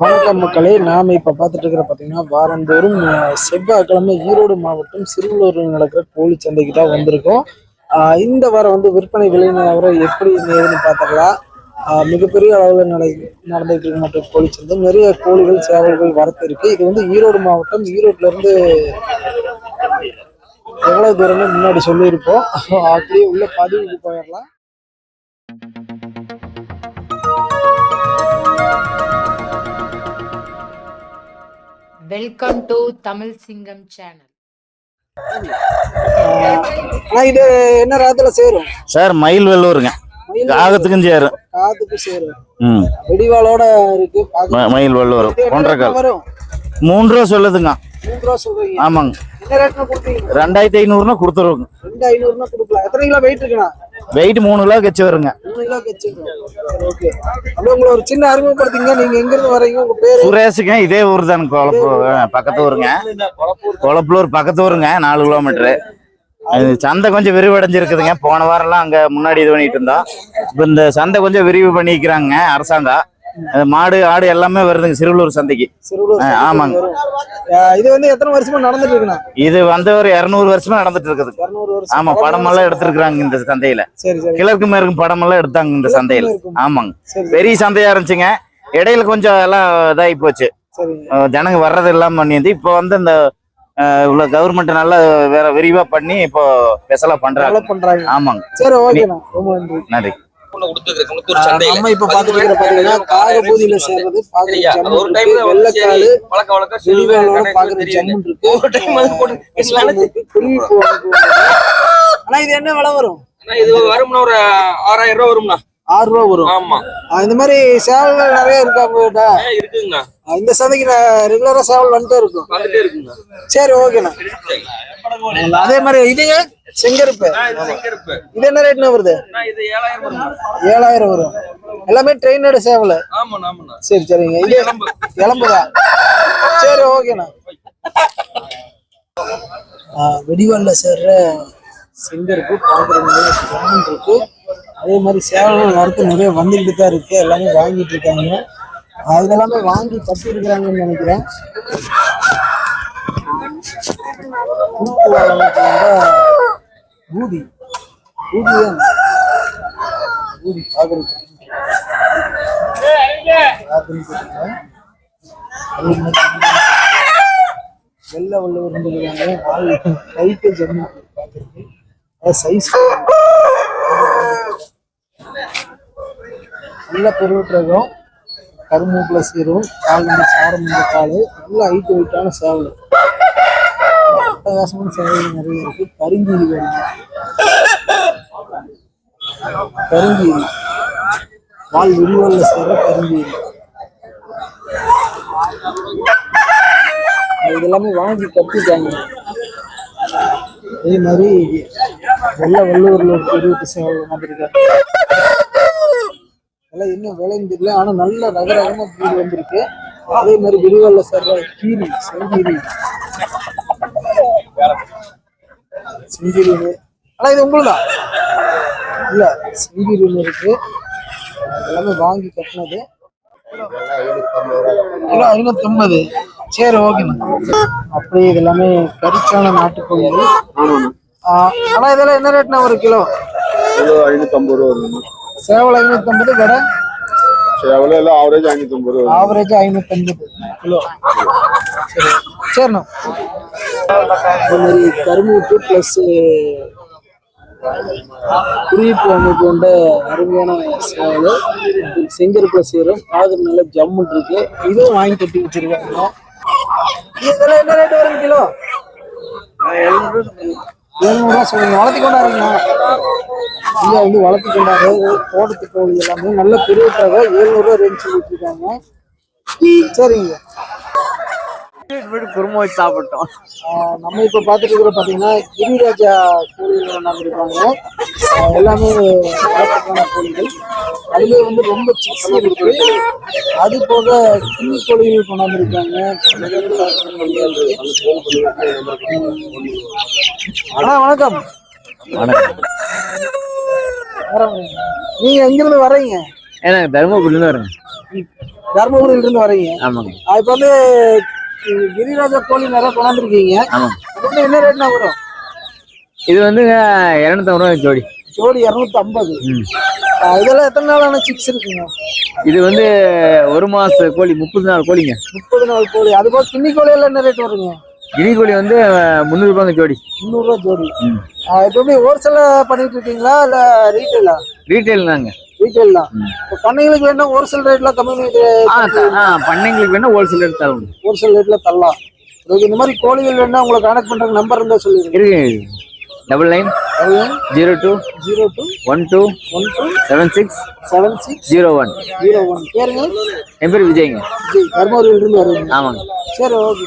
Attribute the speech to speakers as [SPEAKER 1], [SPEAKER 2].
[SPEAKER 1] வணக்கம் மக்களே. நாம இப்ப பார்த்துட்டு இருக்கிற பாத்தீங்கன்னா வாரந்தோறும் செவ்வாய்க்கிழமை ஈரோடு மாவட்டம் சிறுவலூரில் நடக்கிற கோழி சந்தைக்கு தான் வந்திருக்கோம். இந்த வாரம் வந்து விற்பனை விலை நிலவரம் எப்படி ஏதுன்னு பார்த்துக்கலாம். மிகப்பெரிய அளவில் நட நடந்துகிட்டு இருக்க மாட்டோம் கோழி சந்தை. நிறைய கோழிகள் சேவல்கள் வரத்து இருக்கு. இது வந்து ஈரோடு மாவட்டம். ஈரோட்ல இருந்து எவ்வளவு தூரம்னு முன்னாடி சொல்லியிருப்போம். அப்படியே உள்ள பதிவுக்கு போயிடலாம்.
[SPEAKER 2] வெல்கம் டு தமிழ் சிங்கம் சேனல்
[SPEAKER 1] ஆனா இது என்ன ராத்துல சேரும்?
[SPEAKER 3] சார் மயில் வெள்ளூருங்க. காகத்துக்கும் சேரும்.
[SPEAKER 1] காதுக்கு சேரும்.
[SPEAKER 3] ம்.
[SPEAKER 1] வெடிவாளோட இருக்கு
[SPEAKER 3] ம- மயில்
[SPEAKER 1] என்ன
[SPEAKER 3] ஒன்றரை கால்.
[SPEAKER 1] வரும்?
[SPEAKER 3] மூணு ரூபா சொல்லுதுங்க.
[SPEAKER 1] மூன்று ரூபா சொல்றீங்க.
[SPEAKER 3] ஆமாங்க.
[SPEAKER 1] என்ன ரேட்ல கொடுத்தீங்க
[SPEAKER 3] ரெண்டாயிரத்தி ஐநூறுனா கொடுத்துருவோங்க.
[SPEAKER 1] ரெண்டு ஐநூறுனா கொடுக்கலாம். எத்தனை கிலோ வெயிட் இருக்குண்ணா?
[SPEAKER 3] வெயிட் மூணு கிலோ கச்சி வருங்க.
[SPEAKER 1] மூணு கிலோ வச்சுக்கோங்க ஓகே. அப்படியே உங்களை ஒரு சின்ன அறிமுகப்படுத்திங்க. நீங்க எங்க இருந்து வரீங்க? உங்க பேரு?
[SPEAKER 3] சுரேஷுங்க இதே ஊர் தானுங்க கொளப்பூர் பக்கத்து ஊருங்க. கொளப்பலூர் பக்கத்து ஊருங்க நாலு கிலோமீட்டரு. அது சந்தை கொஞ்சம் விரிவடைஞ்சிருக்குதுங்க. போன வாரம்லாம் அங்க முன்னாடி இது பண்ணிட்டு இருந்தோம். இப்போ இந்த சந்தை கொஞ்சம் விரிவு பண்ணிக்கிறாங்க அரசாங்கம். மாடு ஆடு எல்லாமே வருதுங்க சிறுவலூர் சந்தைக்கு. ஆமாங்க.
[SPEAKER 1] இது வந்து எத்தனை வருஷமா நடந்துட்டு இருக்குண்ணா?
[SPEAKER 3] இது வந்து ஒரு இரநூறு வருஷமா நடந்துட்டு இருக்குது. ஆமா படமெல்லாம் எடுத்திருக்கிறாங்க இந்த சந்தையில. கிழக்கு மேற்கு படமெல்லாம் எடுத்தாங்க இந்த சந்தையில. ஆமாங்க. பெரிய சந்தையா இருந்துச்சுங்க. இடையில கொஞ்சம் எல்லாம் இதாகி போச்சு. ஜனங்க வர்றது இல்லாம பண்ணியிருந்து இப்போ வந்து இந்த இவ்வளவு கவர்மெண்ட் நல்லா வேற விரிவா பண்ணி இப்போ ஸ்பெஷலா பண்றாங்க. ஆமாங்க.
[SPEAKER 1] சரி ரொம்ப நன்றி. நம்ம இப்ப பாத்துட்டு பாத்தீங்கன்னா காரபூதியில சேர்றது பாக்குறது வெள்ளக்காடு ஜம்முன் இருக்கு.
[SPEAKER 4] ஒரு போட்டு பேசலாம்னு.
[SPEAKER 1] குறிப்பு ஒன்று போகுது. ஆனா இது என்ன விலை வரும்?
[SPEAKER 4] இது வரும்னா ஒரு ஆறாயிரம் ரூபாய் வரும்ண்ணா.
[SPEAKER 1] ஆறு ரூபா வரும்.
[SPEAKER 4] ஆமா.
[SPEAKER 1] இந்த மாதிரி சேவல்கள் நிறைய இருக்கு உங்ககிட்ட?
[SPEAKER 4] ஆ,
[SPEAKER 1] இந்த சந்தைக்கு ரெகுலரா சேவல் வந்துட்டே இருக்கும்.
[SPEAKER 4] வந்துட்டே இருக்குங்க
[SPEAKER 1] சரி ஓகேண்ணா. அதே மாதிரி இதுங்க செங்கருப்பு.
[SPEAKER 4] இது
[SPEAKER 1] என்ன ரேட்னா வருது?
[SPEAKER 4] ஏழாயிரம்
[SPEAKER 1] வரும். எல்லாமே ட்ரெயினோட சேவல். சரி சரிங்க. இது. இளம்புதா சரி ஓகேண்ணா. வெடிவால்ல சேர்ற செங்கருக்கு பார்க்குறது இருக்கு. அதே மாதிரி சேவலும் வரத்து நிறைய வந்துக்கிட்டு தான் இருக்கு. எல்லாமே வாங்கிட்டு இருக்காங்க. அது எல்லாமே வாங்கி கட்டி இருக்கிறாங்கன்னு நினைக்கிறேன் பூதி பூதி தான் பூதி பார்க்குறது வெள்ளை வெள்ள இருந்துருக்காங்க ஆள் கைக்கு ஜம்மு பார்க்குறது அது சைஸ் நல்ல பெருவிட்டுறதும் கருமூக்கில் சீரும் கால் வந்து சாரம் கால் நல்ல ஹைட்டு வெயிட்டான சேவல். அட்டகாசமான சேவைகள் நிறைய இருக்கு. கருங்கீரி வேணும். கருங்கீரி வால் விரிவல்ல சேர்ற கருங்கீரி இது எல்லாமே வாங்கி கட்டிட்டாங்க. அதே மாதிரி வெள்ள வெள்ளூர்ல ஒரு பெரிய சேவல் வந்திருக்காங்க எல்லாம் இன்னும் விளைந்து இல்லை ஆனா நல்ல ரக ரகமா கீரி வந்திருக்கு. அதே மாதிரி விரிவல்ல சேர்ற கீரி செங்கீரி செங்கீரி ஆனா இது உங்களுதா? இல்ல செங்கீரி ஒண்ணு இருக்கு. எல்லாமே வாங்கி கட்டினது. கிலோ ஐநூத்தம்பது. சரி ஓகேண்ணா அப்படியே இது எல்லாமே கரிச்சான நாட்டுக்கோழி ஆஹ் ஆனா இதெல்லாம் என்ன ரேட்னா ஒரு கிலோ?
[SPEAKER 5] கிலோ ஐநூத்தம்பது ரூபா
[SPEAKER 1] சேவல் ஐநூத்தம்பது கடை
[SPEAKER 5] சேவல எல்லாம் ஆவரேஜ் ஐநூத்தம்பது ரூபா.
[SPEAKER 1] ஆவரேஜ் ஐநூத்தம்பது. கிலோ. சரி சரிண்ணா. இந்த மாதிரி கரும்பூட்டு ப்ளஸ் குறிப்பு அமைப்பு கொண்ட அருமையான சேவல். செங்கருப்புல சேரும் காது நல்ல ஜம்முன் இருக்கு. இதுவும் வாங்கி கட்டி வச்சிருக்காங்க இதெல்லாம் என்ன ரேட் வரும் கிலோ? எழுநூறுவா சொல்லுங்க வளர்த்தி கொண்டாடுறீங்களா? ஐயா வந்து வளர்த்து கொண்டாடு தோட்டத்து கோழி எல்லாமே நல்ல பெரிய தேவை எழுநூறுவா ரேஞ்ச் சொல்லிட்டு சரிங்க.
[SPEAKER 3] குருமா வச்சு சாப்பிட்டோம்.
[SPEAKER 1] நம்ம இப்ப பார்த்துட்டு இருக்கிற பாத்தீங்கன்னா கிரிராஜா கொண்டாந்து இருக்காங்க எல்லாமே வளர்ப்புக்கான கோழிகள். அதுலயே வந்து ரொம்ப சிக்ஸ் இருக்கு. அது போக கிளி கோழிகள் கொண்டாந்து இருக்காங்க அண்ணா வணக்கம்.
[SPEAKER 3] வணக்கம்.
[SPEAKER 1] வரேங்க. நீங்க எங்கிருந்து வர்றீங்க?
[SPEAKER 3] ஏன்னா தருமபுரியில இருந்து வரேங்க
[SPEAKER 1] தர்மபுரியில இருந்து வரீங்க
[SPEAKER 6] ஆமாங்க.
[SPEAKER 1] இப்ப வந்து கிரிராஜா கோழி நிறைய கொண்டாந்துருக்கீங்க. வந்து என்ன ரேட்னா வரும்?
[SPEAKER 6] இது வந்துங்க இரநூத்தம்பது ரூபா ஜோடி.
[SPEAKER 1] ஜோடி இரநூத்தி ஐம்பது. இதெல்லாம் எத்தனை நாளான சிக்ஸ் இருக்குங்க?
[SPEAKER 6] இது வந்து ஒரு மாச கோழி முப்பது நாள் கோழிங்க.
[SPEAKER 1] முப்பது நாள் கோழி. அது போக கிண்ணி கோழி எல்லாம் என்ன ரேட் வருங்க?
[SPEAKER 6] கினி கோழி வந்து முந்நூறு ரூபாங்க ஜோடி.
[SPEAKER 1] முந்நூறுரூவா ஜோடி. இப்ப எப்படி ஹோல்சேலா பண்ணிட்டு இருக்கீங்களா இல்ல ரீட்டைலா
[SPEAKER 6] ரீட்டைல் தாங்க.
[SPEAKER 1] ரீட்டைல் தான். பண்ணைகளுக்கு வேணா ஹோல்சேல் ரேட்ல கம்மி
[SPEAKER 6] பண்ணைங்களுக்கு வேணா ஹோல்சேல் எடுத்து தரணும்.
[SPEAKER 1] ஹோல்சேல் ரேட்ல தரலாம். இந்த மாதிரி கோழிகள் வேணா உங்களை கான்டாக்ட் பண்றதுக்கு நம்பர் இருந்தா சொல்லிருங்க
[SPEAKER 6] இருக்கு. Double nine zero two
[SPEAKER 1] zero two
[SPEAKER 6] one two
[SPEAKER 1] one two
[SPEAKER 6] seven six
[SPEAKER 1] seven six
[SPEAKER 6] zero one
[SPEAKER 1] zero one பேருங்க
[SPEAKER 6] என் பேர் விஜய்ங்க.
[SPEAKER 1] ஜி தர்மபுரியில இருந்து வருவீங்க.
[SPEAKER 6] ஆமாங்க.
[SPEAKER 1] சரி ஓகே